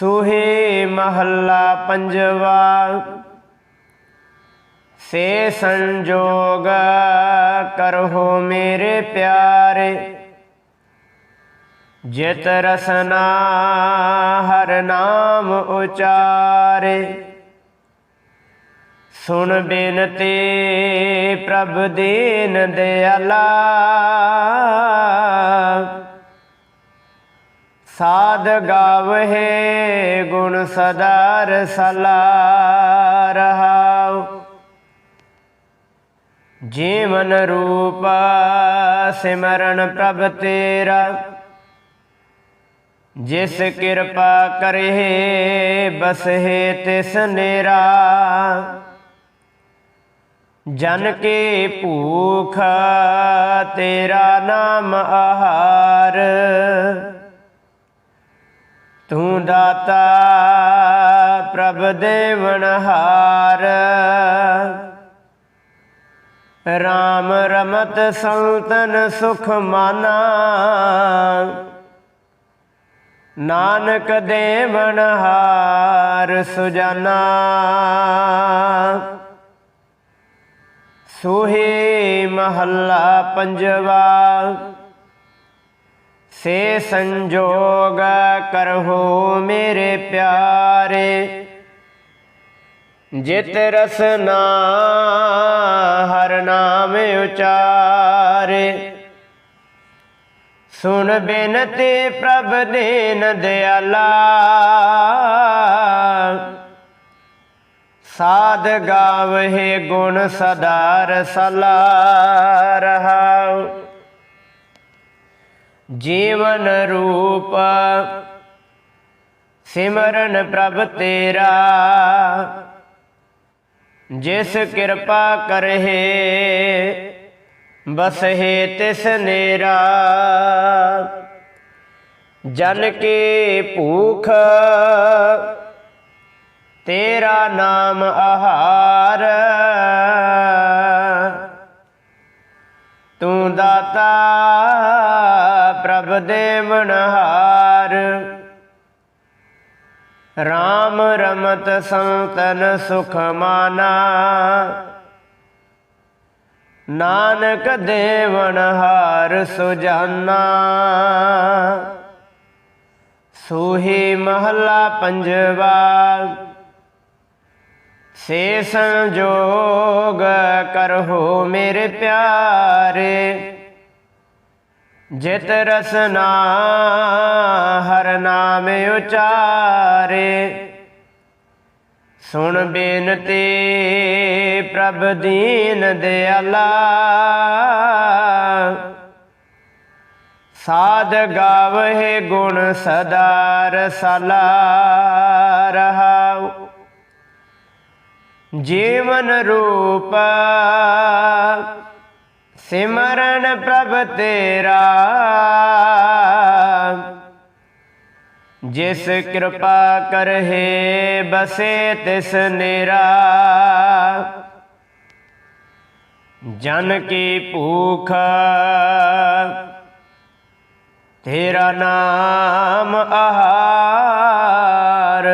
ਸੁਹੇ ਮਹੱਲਾ ਪੰਜਵਾ। ਸੇ ਸੰਜੋਗ ਕਰਹੁ ਮੇਰੇ ਪਿਆਰੇ। ਜਿਤ ਰਸਨਾ ਹਰ ਨਾਮ ਉਚਾਰੇ। ਸੁਣ ਬੇਨਤੀ ਪ੍ਰਭ ਦੀਨ ਦਿਆਲਾ। ਸਾਧ ਗਾਵਹਿ ਗੁਣ ਸਦਾ ਰਸਲਾ ਰਹਾਉ। ਜੀਵਨ ਰੂਪ ਸਿਮਰਨ ਪ੍ਰਭ ਤੇਰਾ। ਜਿਸ ਕਿਰਪਾ ਕਰੇ ਬਸਹਿ ਤਿਸ ਨੇਰਾ। ਜਨ ਕੇ ਭੂਖ ਤੇਰਾ ਨਾਮ ਆਹਾਰ। ਤੂੰ ਦਾਤਾ, ਪ੍ਰਭ ਦੇਵਨਹਾਰ ਰਾਮ ਰਮਤ ਸੰਤਨ ਸੁਖ ਮਾਨਾ। ਨਾਨਕ ਦੇਵਨਹਾਰ ਸੁਜਾਨਾ। ਸੋਹੇ ਮਹੱਲਾ ਪੰਜਵਾ। ਸੇ ਸੰਜੋਗ ਕਰਹੁ ਮੇਰੇ ਪਿਆਰੇ। ਜਿਤ ਰਸਨਾ ਹਰ ਨਾਮ ਉਚਾਰੇ। ਸੁਣ ਬੇਨਤੀ ਪ੍ਰਭ ਦੇਨ ਦਿਆਲਾ। ਸਾਧ ਗਾਵਹਿ ਗੁਣ ਸਦਾ ਰਸਲਾ ਰਹਾਉ। ਜੀਵਨ ਰੂਪ, ਸਿਮਰਨ ਪ੍ਰਭ ਤੇਰਾ। ਜਿਸ ਕਿਰਪਾ ਕਰਹਿ, ਬਸਹਿ ਤਿਸ ਨੇਰਾ। ਜਨ ਕੇ ਭੂਖ, ਤੇਰਾ ਨਾਮ ਆਹਾਰ। ਪ੍ਰਭ ਦੇਵਨਹਾਰ RAM ਰਮਤ ਸੰਤਨ ਸੁਖ ਮਾਨਾ। ਨਾਨਕ ਦੇਵਨਹਾਰ ਸੁਜਾਨਾ। ਸੋਹੀ ਮਹੱਲਾ ਪੰਜਵਾ। ਸੇ ਸੰਜੋਗ ਕਰਹੁ ਮੇਰੇ ਪਿਆਰੇ। ਜਿਤ ਰਸਨਾ ਹਰ ਨਾਮ ਉਚਾਰੇ। ਸੁਣ ਬੇਨਤੀ ਪ੍ਰਭ ਦੀਨ ਦਿਆਲਾ। ਸਾਧ ਗਾਵਹਿ ਗੁਣ ਸਦਾ ਰਸਲਾ ਰਹਾਉ। ਜੀਵਨ ਰੂਪ ਸਿਮਰਨ ਪ੍ਰਭ ਤੇਰਾ। ਜਿਸ ਕਿਰਪਾ ਕਰਹਿ ਬਸੇ ਤਿਸ ਨੇਰਾ। ਜਨ ਕੀ ਭੂਖ, ਤੇਰਾ ਨਾਮ ਆਹਾਰ।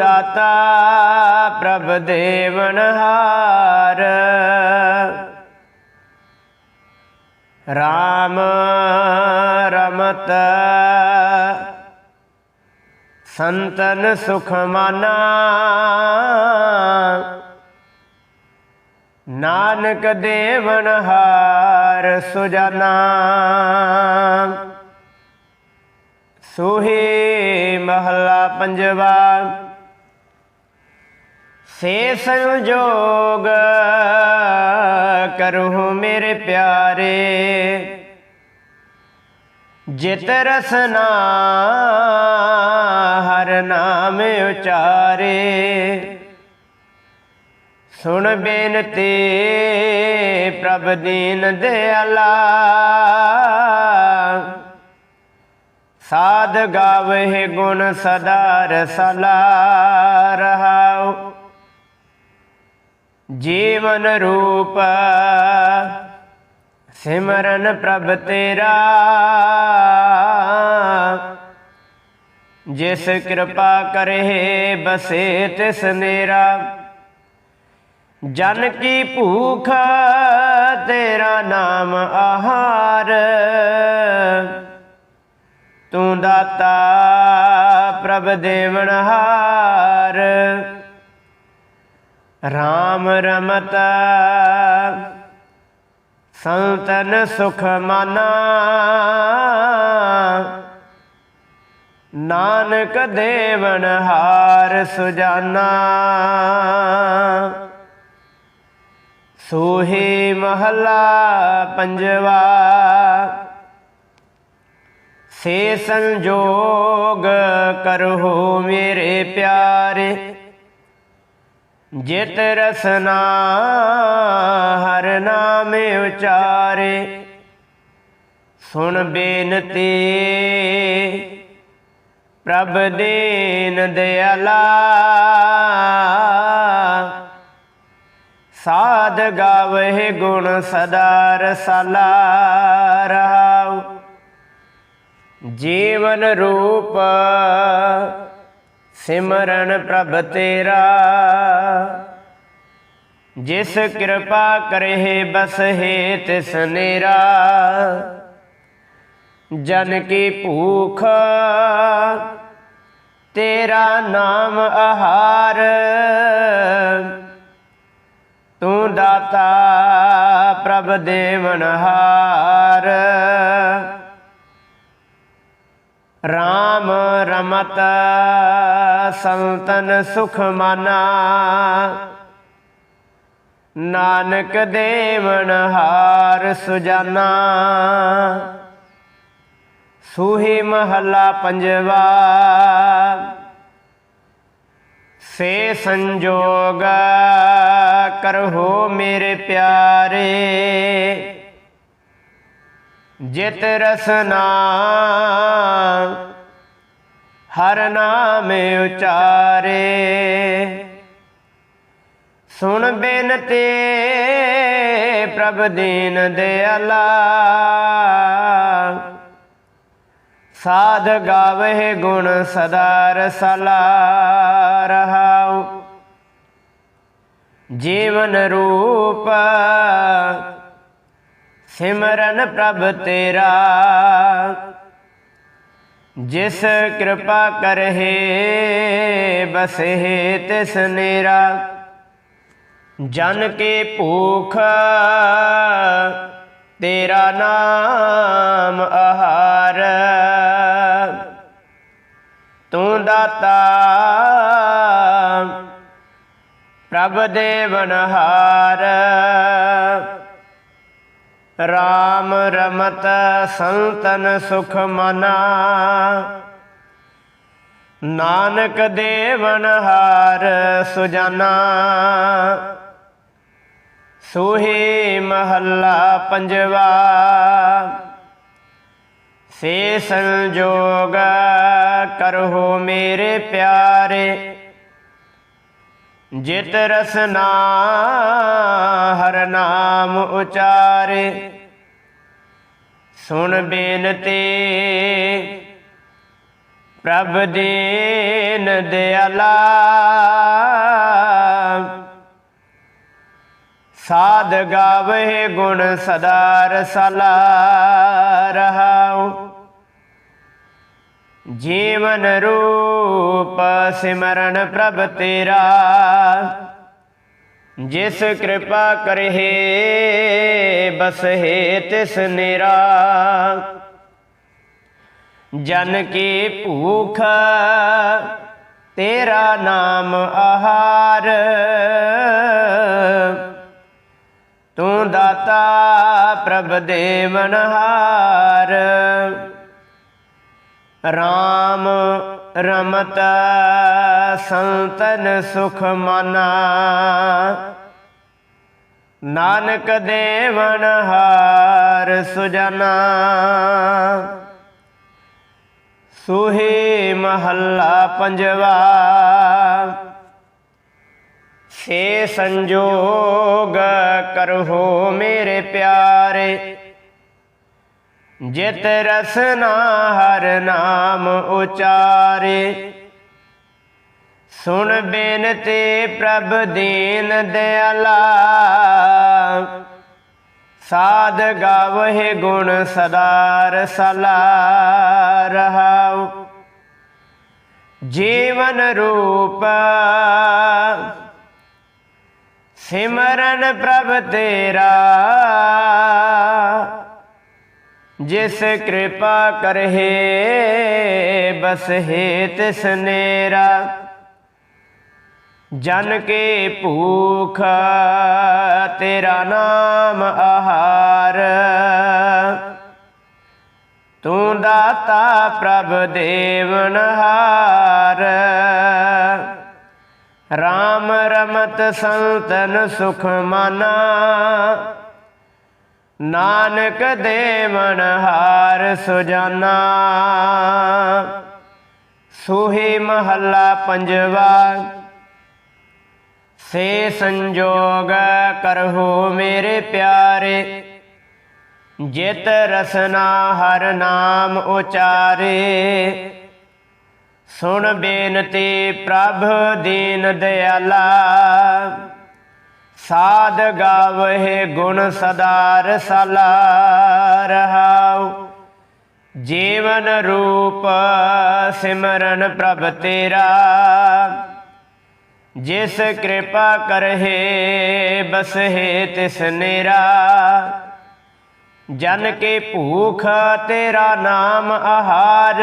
ਦਾਤਾ ਪ੍ਰਭ ਦੇਵਨ ਹਾਰ। RAM ਰਮਤ ਸੰਤਨ ਸੁਖ ਮਾਨਾ। ਨਾਨਕ ਦੇਵਨਹਾਰ ਸੁਜਾਨਾ। ਸੋਹੇ ਮਹੱਲਾ ਪੰਜਵਾ। ਸੇ ਸੰਜੋਗ ਕਰਹੁ ਮੇਰੇ ਪਿਆਰੇ। ਜਿਤ ਰਸਨਾ ਹਰ ਨਾਮ ਉਚਾਰੇ। ਸੁਣ ਬੇਨਤੀ ਪ੍ਰਭ ਦੀਨ ਦਿਆਲਾ। ਸਾਧ ਗਾਵੇ ਗੁਣ ਸਦਾ ਰਸਲਾ ਰਹਾਉ। ਜੀਵਨ ਰੂਪ, ਸਿਮਰਨ ਪ੍ਰਭ ਤੇਰਾ। ਜਿਸ ਕਿਰਪਾ ਕਰੇ ਬਸੇ ਤਿਸ ਨੇਰਾ। ਜਨ ਕੀ ਭੂਖ, ਤੇਰਾ ਨਾਮ ਆਹਾਰ। ਤੂੰ ਦਾਤਾ ਪ੍ਰਭ ਦੇਵਨਹਾਰ RAM ਰਮਤਾ। ਸੰਤਨ ਸੁਖ ਮਾਨਾ। ਨਾਨਕ ਦੇਵਨ ਹਾਰ ਸੁਜਾਨਾ। ਸੋਹੇ ਮਹਲਾ ਪੰਜਵਾ। ਸੇ ਸੰਜੋਗ ਕਰੋ ਮੇਰੇ ਪਿਆਰੇ। ਜਿਤ ਰਸਨਾ ਹਰ ਨਾਮੇ ਉਚਾਰੇ, ਸੁਣ ਬੇਨਤੀ ਪ੍ਰਭ ਦੇਨ ਦਿਆਲਾ। ਸਾਧ ਗਾਵੇ ਗੁਣ ਸਦਾ ਰਸਾਲਾ ਰਹਾਉ। ਜੀਵਨ ਰੂਪ ਸਿਮਰਨ ਪ੍ਰਭ ਤੇਰਾ। ਜਿਸ ਕਿਰਪਾ ਕਰੇ ਬਸ ਹੈ ਤਿਸ ਨੇਰਾ। ਜਨ ਕੀ ਭੂਖ, ਤੇਰਾ ਨਾਮ ਆਹਾਰ। ਤੂੰ ਦਾਤਾ ਪ੍ਰਭ ਦੇਵਨਹਾਰ RAM ਰਮਤ ਸੰਤਨ ਸੁਖ ਮਾਨਾ। ਨਾਨਕ ਦੇਵਨ ਹਾਰ ਸੁਜਾਨਾ। ਸੂਹੀ ਮਹੱਲਾ ਪੰਜਵਾ। ਸੇ ਸੰਜੋਗ ਕਰੋ ਮੇਰੇ ਪਿਆਰੇ। ਜਿਤ ਰਸਨਾ ਹਰ ਨਾਮ ਉਚਾਰੇ। ਸੁਣ ਬੇਨਤੀ ਪ੍ਰਭ ਦੀਨ ਦਿਆਲਾ। ਸਾਧ ਗਾਵੇ ਗੁਣ ਸਦਾ ਰਸਲਾ ਰਹਾਉ। ਜੀਵਨ ਰੂਪ ਸਿਮਰਨ ਪ੍ਰਭ ਤੇਰਾ। ਜਿਸ ਕਿਰਪਾ ਕਰਹਿ ਬਸਹਿ ਤਿਸ ਨੇਰਾ। ਜਨ ਕੇ ਭੂਖ, ਤੇਰਾ ਨਾਮ ਆਹਾਰ। ਤੂੰ ਦਾਤਾ, ਪ੍ਰਭ ਦੇਵਨਹਾਰ RAM ਰਮਤ ਸੰਤਨ ਸੁਖ ਮਨਾ। ਨਾਨਕ ਦੇਵਨਹਾਰ ਸੁਜਾਨਾ। ਸੋਹੇ ਮਹੱਲਾ ਪੰਜਵਾ। ਸੇ ਸੰਜੋਗ ਕਰੋ ਮੇਰੇ ਪਿਆਰੇ। ਜਿਤ ਰਸਨਾ ਹਰ ਨਾਮ ਉਚਾਰੇ। ਸੁਣ ਬੇਨਤੀ, ਪ੍ਰਭ ਦੀਨ ਦਿਆਲਾ। ਸਾਧ ਗਾਵੇ ਗੁਣ ਸਦਾ ਰਸਲਾ ਰਹਾਉ। ਜੀਵਨ ਰੂਪ ਸਿਮਰਨ ਪ੍ਰਭ ਤੇਰਾ। ਜਿਸ ਕਿਰਪਾ ਕਰਹਿ ਬਸਹਿ ਤਿਸ ਨੇਰਾ। ਜਨ ਕੀ ਭੂਖ, ਤੇਰਾ ਨਾਮ ਆਹਾਰ। ਤੂੰ ਦਾਤਾ ਪ੍ਰਭ ਦੇਵਨਹਾਰ RAM ਰਮਤ ਸੰਤਨ ਸੁਖ ਮਨਾ। ਨਾਨਕ ਦੇਵਨ ਹਾਰ ਸੁਜਨਾ। ਸੁਹੇ ਮਹੱਲਾ ਪੰਜਵਾ। ਸੇ ਸੰਜੋਗ ਕਰੋ ਮੇਰੇ ਪਿਆਰੇ। ਜਿਤ ਰਸਨਾ ਹਰ ਨਾਮ ਉਚਾਰੇ। ਸੁਣ ਬੇਨਤੀ ਪ੍ਰਭ ਦੀਨ ਦਿਆਲਾ। ਸਾਧ ਗਾਵਹਿ ਗੁਣ ਸਦਾਰ ਸਲਾ ਰਹਾਉ। ਜੀਵਨ ਰੂਪ ਸਿਮਰਨ ਪ੍ਰਭ ਤੇਰਾ। ਜਿਸ ਕਿਰਪਾ ਕਰਹਿ, ਬਸ ਹੈ ਤਿਸ ਨੇਰਾ। ਜਨ ਕੇ ਭੂਖ, ਤੇਰਾ ਨਾਮ ਆਹਾਰ। ਤੂੰ ਦਾਤਾ ਪ੍ਰਭ ਦੇਵਨਹਾਰ RAM ਰਮਤ ਸੰਤਨ ਸੁਖ ਮਾਨਾ। ਨਾਨਕ ਦੇਵਨ ਹਾਰ ਸੁਜਾਨਾ। ਸੋਹੇ ਮਹੱਲਾ ਪੰਜਵਾ, ਸੇ ਸੰਜੋਗ ਕਰਹੁ ਮੇਰੇ ਪਿਆਰੇ। ਜਿਤ ਰਸਨਾ ਹਰ ਨਾਮ ਉਚਾਰੇ। ਸੁਣ ਬੇਨਤੀ ਪ੍ਰਭ ਦੀਨ ਦਿਆਲਾ। ਸਾਧ ਗਾਵਹਿ ਗੁਣ ਸਦਾ ਰਸਲਾ ਰਹਾਉ। ਜੀਵਨ ਰੂਪ ਸਿਮਰਨ ਪ੍ਰਭ ਤੇਰਾ। ਜਿਸ ਕਿਰਪਾ ਕਰਹਿ ਬਸਹਿ ਤਿਸ ਨੇਰਾ। ਜਨ ਕੇ ਭੂਖ ਤੇਰਾ ਨਾਮ ਆਹਾਰ।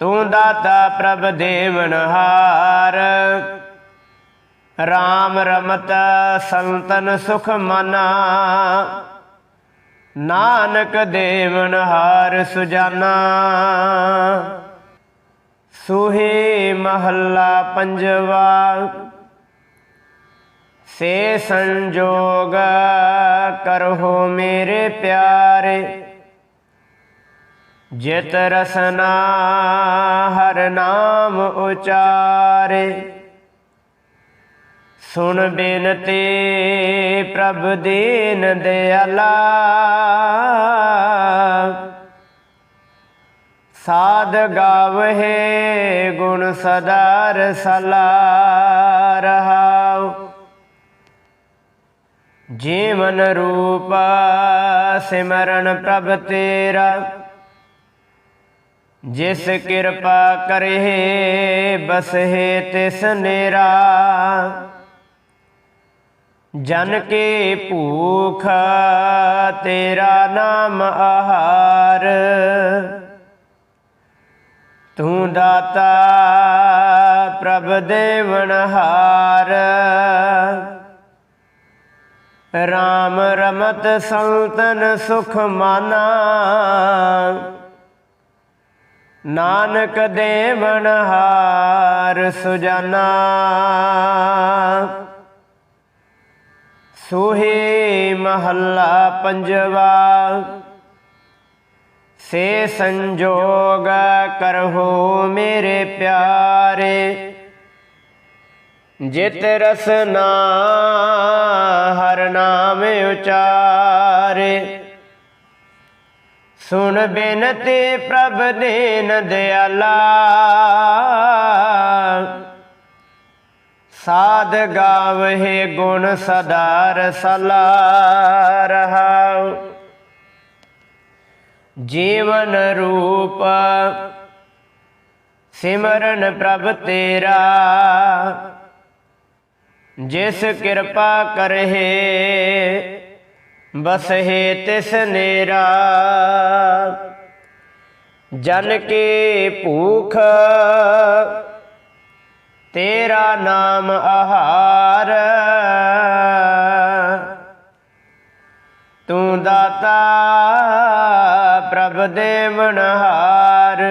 ਤੂੰ ਦਾਤਾ ਪ੍ਰਭ ਦੇਵਨ ਹਾਰ। RAM ਰਮਤ ਸੰਤਨ ਸੁਖ ਮਨਾ। ਨਾਨਕ ਦੇਵਨਹਾਰ ਸੁਜਾਨਾ। ਸੁਹੇ ਮਹੱਲਾ ਪੰਜਵਾ। ਸੇ ਸੰਜੋਗ ਕਰੋ ਮੇਰੇ ਪਿਆਰੇ। ਜਿਤ ਰਸਨਾ ਹਰ ਨਾਮ ਉਚਾਰੇ। ਸੁਣ ਬੇਨਤੀ ਪ੍ਰਭ ਦੀਨ ਦਿਆਲਾ। ਸਾਧ ਗਾਵਹਿ ਗੁਣ ਸਦਾ ਰਸਲਾ ਰਹਾਉ। ਜੀਵਨ ਰੂਪ ਸਿਮਰਨ ਪ੍ਰਭ ਤੇਰਾ। ਜਿਸ ਕਿਰਪਾ ਕਰੇ ਬਸਹਿ ਤਿਸ ਨੇਰਾ। ਜਨ ਕੇ ਭੂਖ, ਤੇਰਾ ਨਾਮ ਆਹਾਰ। ਤੂੰ ਦਾਤਾ, ਪ੍ਰਭ ਦੇਵਨਹਾਰ RAM ਰਮਤ ਸੰਤਨ ਸੁਖ ਮਾਨਾ। ਨਾਨਕ ਦੇਵਨਹਾਰ ਸੁਜਾਨਾ। ਸੋਹੇ ਮਹੱਲਾ ਪੰਜਵਾ। ਸੇ ਸੰਜੋਗ ਕਰਹੁ ਮੇਰੇ ਪਿਆਰੇ। ਜਿਤ ਰਸਨਾ ਹਰ ਨਾਮ ਉਚਾਰੇ। ਸੁਣ ਬੇਨਤੀ ਪ੍ਰਭ ਦੇਨ ਦਿਆਲਾ। ਸਾਧ ਗਾਵਹਿ ਗੁਣ ਸਦਾ ਰਸਲਾ ਰਹਾਉ ਜੀਵਨ ਰੂਪ ਸਿਮਰਨ ਪ੍ਰਭ ਤੇਰਾ। ਜਿਸ ਕਿਰਪਾ ਕਰਹਿ, ਬਸਹਿ ਤਿਸ ਨੇਰਾ। ਜਨ ਕੇ ਭੂਖ ਤੇਰਾ ਨਾਮ ਆਹਾਰ। ਤੂੰ ਦਾਤਾ ਪ੍ਰਭ ਦੇਵਨਹਾਰ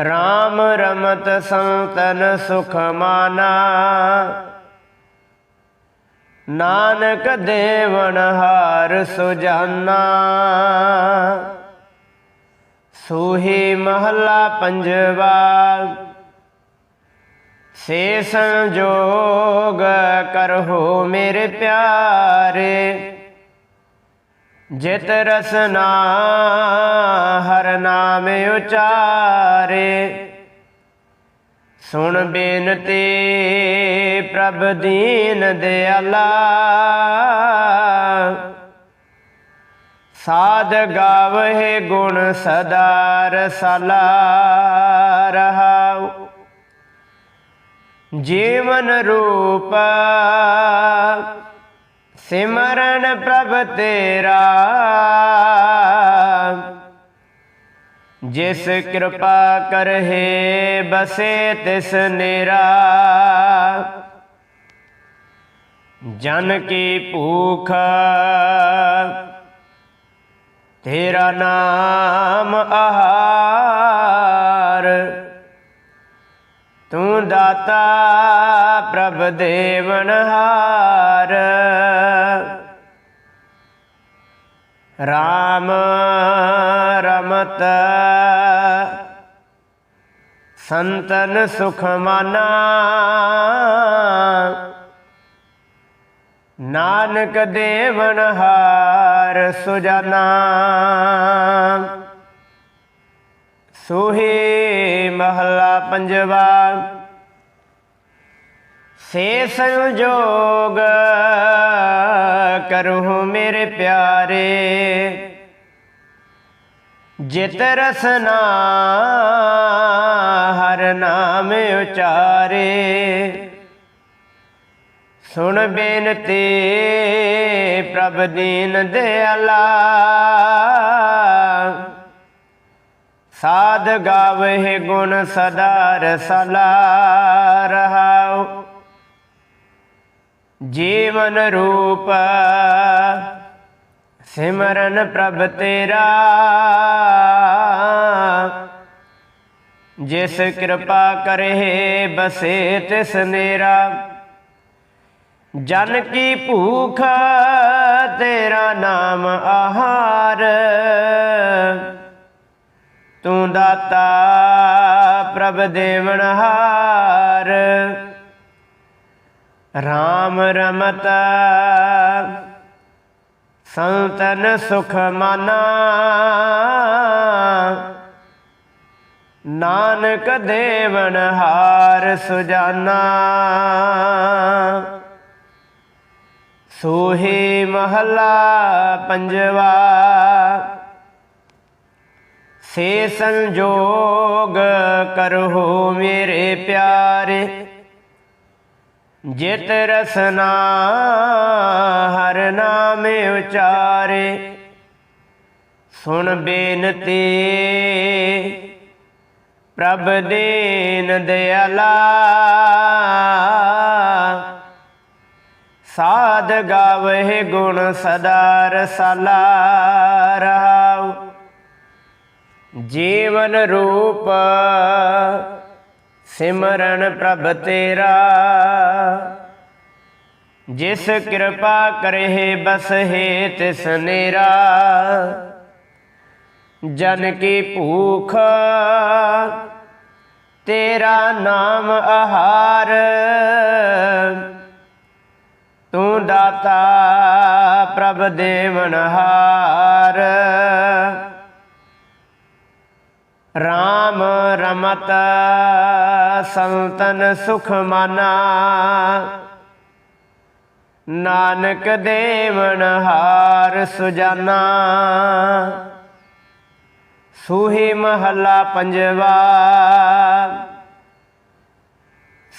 RAM ਰਮਤ ਸੰਤਨ ਸੁਖ ਮਾਨਾ। ਨਾਨਕ ਦੇਵਨਹਾਰ ਸੁਜਾਨਾ। ਸੋਹੀ ਮਹੱਲਾ ਪੰਜਵਾ। ਸੇ ਸੰਜੋਗ ਕਰਹੁ ਮੇਰੇ ਪਿਆਰੇ, ਜਿਤ ਰਸਨਾ ਹਰ ਨਾਮ ਉਚਾਰੇ। ਸੁਣ ਬੇਨਤੀ ਪ੍ਰਭ ਦੀਨ ਦਿਆਲਾ। ਸਾਧ ਗਾਵਹਿ ਗੁਣ ਸਦਾ ਰਸਲਾ ਰਹਾਉ। ਜੀਵਨ ਰੂਪ, ਸਿਮਰਨ ਪ੍ਰਭ ਤੇਰਾ। ਜਿਸ ਕਿਰਪਾ ਕਰਹਿ, ਬਸੇ ਤਿਸ ਨੇਰਾ। ਜਨ ਕੀ ਭੂਖ, ਤੇਰਾ ਨਾਮ ਆਹਾਰ। ਤੂੰ ਦਾਤਾ ਪ੍ਰਭ ਦੇਵਨਹਾਰ ਰਾਮ ਰਮਤ ਸੰਤਨ ਸੁਖ ਮਾਨਾ। ਨਾਨਕ ਦੇਵਨਹਾਰ ਸੁਜਾਨਾ। ਸੋਹੇ ਮਹਲਾ ਪੰਜਵਾ। ਸੇ ਸੰਜੋਗ ਕਰਹੁ ਮੇਰੇ ਪਿਆਰੇ। ਜਿਤ ਰਸਨਾ ਹਰ ਨਾਮ ਉਚਾਰੇ। ਸੁਣ ਬੇਨਤੀ ਪ੍ਰਭ ਦੀਨ ਦਿਆਲਾ। ਸਾਧ ਗਾਵਹਿ ਗੁਣ ਸਦਾ ਰਸਲਾ ਰਹਾਉ। ਜੀਵਨ ਰੂਪ ਸਿਮਰਨ ਪ੍ਰਭ ਤੇਰਾ। ਜਿਸ ਕਿਰਪਾ ਕਰੇ ਬਸੇ ਤਿਸ ਨੇਰਾ। ਜਨ ਕੀ ਭੂਖ ਤੇਰਾ ਨਾਮ ਆਹਾਰ। ਤੂੰ ਦਾਤਾ ਪ੍ਰਭ ਦੇਵਨਹਾਰ ਰਾਮ ਰਮਤ ਸੰਤਨ ਸੁਖ ਮਾਨਾ। ਨਾਨਕ ਦੇਵਨਹਾਰ ਸੁਜਾਨਾ। ਸੋਹੇ ਮਹਲਾ ਪੰਜਵਾ। ਸੇ ਸੰਜੋਗ ਕਰਹੁ ਮੇਰੇ ਪਿਆਰੇ, ਜਿਤ ਰਸਨਾ ਹਰ ਨਾਮ ਉਚਾਰੇ। ਸੁਣ ਬੇਨਤੀ ਪ੍ਰਭ ਦੀਨ ਦਿਆਲਾ, ਸਾਧ ਗਾਵਹਿ ਗੁਣ ਸਦਾ ਰਸਲਾ ਰਹਾਉ। ਜੀਵਨ ਰੂਪ, ਸਿਮਰਨ ਪ੍ਰਭ ਤੇਰਾ। ਜਿਸ ਕਿਰਪਾ ਕਰਹਿ ਬਸਹਿ ਤਿਸ ਨੇਰਾ। ਜਨ ਕੀ ਭੂਖ, ਤੇਰਾ ਨਾਮ ਆਹਾਰ। ਤੂੰ ਦਾਤਾ ਪ੍ਰਭ ਦੇਵਨ ਹਾਰ। ਰਾਮ ਰਮਤ ਸੰਤਨ ਸੁਖ ਮਾਨਾ। ਨਾਨਕ ਦੇਵਨਹਾਰ ਸੁਜਾਨਾ। ਸੂਹੀ ਮਹੱਲਾ ਪੰਜਵਾ।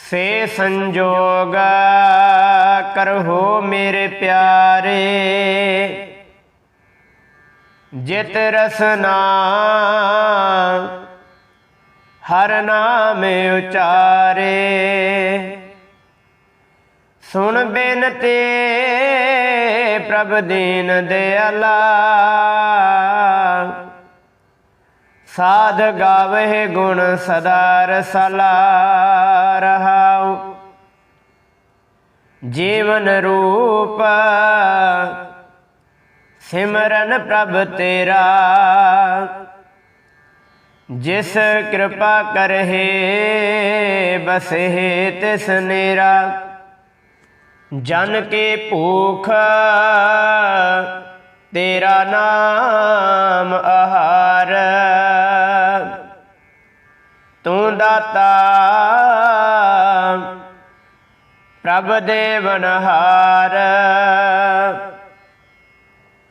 ਸੇ ਸੰਜੋਗ ਕਰਹੁ ਮੇਰੇ ਪਿਆਰੇ। ਜਿਤ ਰਸਨਾ ਹਰ ਨਾਮ ਉਚਾਰੇ। ਸੁਣ ਬੇਨਤੀ ਪ੍ਰਭ ਦੀਨ ਦਿਆਲਾ। ਸਾਧ ਗਾਵੇ ਗੁਣ ਸਦਾ ਰਸਲਾ ਰਹਾਉ। ਜੀਵਨ ਰੂਪ ਸਿਮਰਨ ਪ੍ਰਭ ਤੇਰਾ, ਜਿਸ ਕਿਰਪਾ ਕਰਹਿ ਬਸਹਿ ਤਿਸ ਨੇਰਾ। ਜਨ ਕੇ ਭੂਖ ਤੇਰਾ ਨਾਮ ਆਹਾਰ, ਤੂੰ ਦਾਤਾ ਪ੍ਰਭ ਦੇਵਨਹਾਰ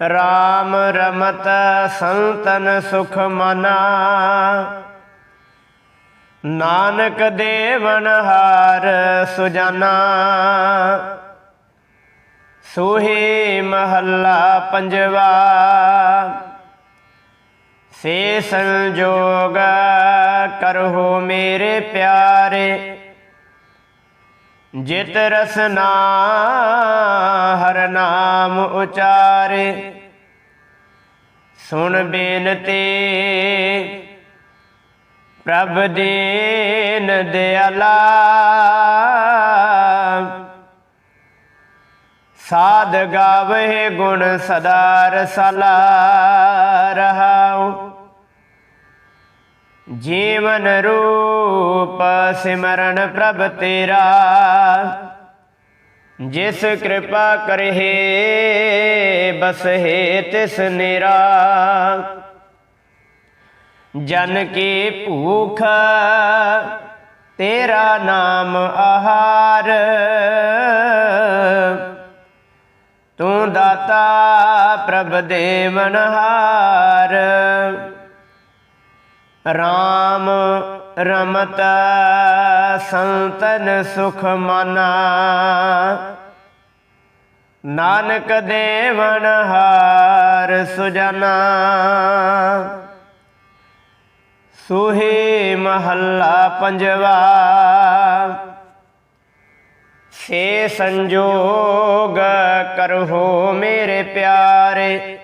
RAM ਰਮਤ ਸੰਤਨ ਸੁਖ ਮਨਾ। ਨਾਨਕ ਦੇਵਨਹਾਰ ਸੁਜਾਨਾ। ਸੋਹੇ ਮਹੱਲਾ ਪੰਜਵਾ। ਸੇ ਸੰਜੋਗ ਕਰੋ ਮੇਰੇ ਪਿਆਰੇ। ਜਿਤ ਰਸਨਾ ਹਰ ਨਾਮ ਉਚਾਰੇ, ਸੁਣ ਬੇਨਤੀ ਪ੍ਰਭ ਦੀਨ ਦਿਆਲਾ। ਸਾਧ ਗਾਵੇ ਗੁਣ ਸਦਾ ਰਸਲਾ ਰਹਾਉ। ਜੀਵਨ ਰੂਪ ਸਿਮਰਨ ਪ੍ਰਭ ਤੇਰਾ। ਜਿਸ ਕਿਰਪਾ ਕਰਹਿ, ਬਸ ਹੈ ਤਿਸ ਨਿਰਾ। ਜਨ ਕੀ ਭੂਖ, ਤੇਰਾ ਨਾਮ ਆਹਾਰ। ਤੂੰ ਦਾਤਾ ਪ੍ਰਭ ਦੇਵਨਹਾਰ RAM ਰਮਤ ਸੰਤਨ ਸੁਖ ਮਨਾ। ਨਾਨਕ ਦੇਵਨ ਹਾਰ ਸੁਜਨਾ। ਸੁਹੇ ਮਹੱਲਾ ਪੰਜਵਾ। ਸੇ ਸੰਜੋਗ ਕਰਹੁ ਮੇਰੇ ਪਿਆਰੇ।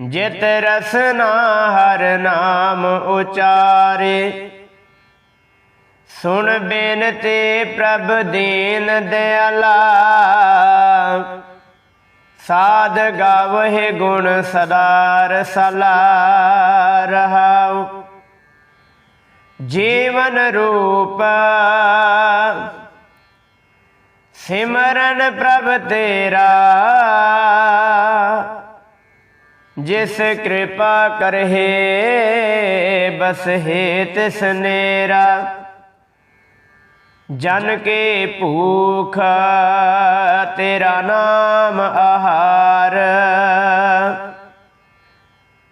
ਜਿਤ ਰਸਨਾ ਹਰ ਨਾਮ ਉਚਾਰੇ। ਸੁਣ ਬੇਨਤੀ ਪ੍ਰਭ ਦੀਨ ਦਿਆਲਾ। ਸਾਧ ਗਾਵਹਿ ਗੁਣ ਸਦਾ ਰਸਲਾ ਰਹਾਉ। ਜੀਵਨ ਰੂਪ ਸਿਮਰਨ ਪ੍ਰਭ ਤੇਰਾ। ਜਿਸ ਕਿਰਪਾ ਕਰਹਿ, ਬਸ ਹੈ ਤਿਸ ਨੇਰਾ। ਜਨ ਕੇ ਭੂਖ, ਤੇਰਾ ਨਾਮ ਆਹਾਰ।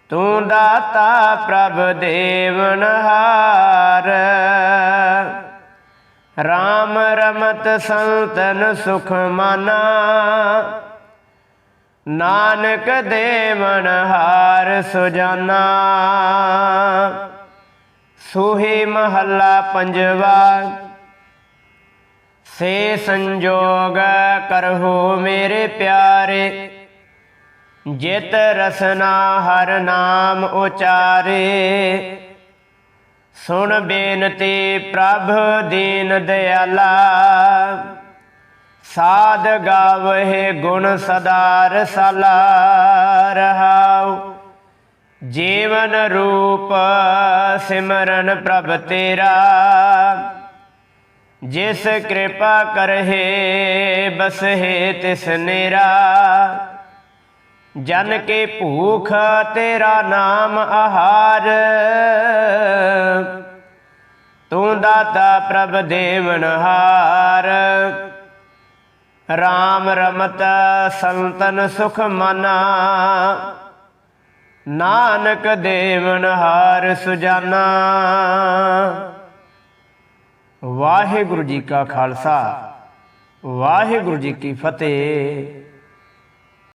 ਤੂੰ ਦਾਤਾ ਪ੍ਰਭ ਦੇਵਨਹਾਰ RAM ਰਮਤ ਸੰਤਨ ਸੁਖ ਮਨਾ। ਨਾਨਕ ਦੇਵਨ ਹਾਰ ਸੁਜਾਨਾ। ਸੋਹੇ ਮਹੱਲਾ ਪੰਜਵਾ, ਸੇ ਸੰਜੋਗ ਕਰਹੁ ਮੇਰੇ ਪਿਆਰੇ। ਜਿਤ ਰਸਨਾ ਹਰ ਨਾਮ ਉਚਾਰੇ। ਸੁਣ ਬੇਨਤੀ ਪ੍ਰਭ ਦੀਨ ਦਿਆਲਾ। ਸਾਧ ਗਾਵਹਿ ਗੁਣ ਸਦਾ ਰਸਲਾ ਰਹਾਉ। ਜੀਵਨ ਰੂਪ ਸਿਮਰਨ ਪ੍ਰਭ ਤੇਰਾ। ਜਿਸ ਕਿਰਪਾ ਕਰਹਿ ਬਸਹਿ ਤਿਸ ਨੇਰਾ। ਜਨ ਕੇ ਭੂਖ ਤੇਰਾ ਨਾਮ ਆਹਾਰ। ਤੂੰ ਦਾਤਾ ਪ੍ਰਭ ਦੇਵਨ ਹਾਰ। RAM ਰਮਤ ਸੰਤਨ ਸੁਖ ਮਨਾ। ਨਾਨਕ ਦੇਵਨਹਾਰ ਸੁਜਾਨਾ। ਵਾਹਿਗੁਰੂ ਜੀ ਕਾ ਖਾਲਸਾ, ਵਾਹਿਗੁਰੂ ਜੀ ਕੀ ਫਤਿਹ।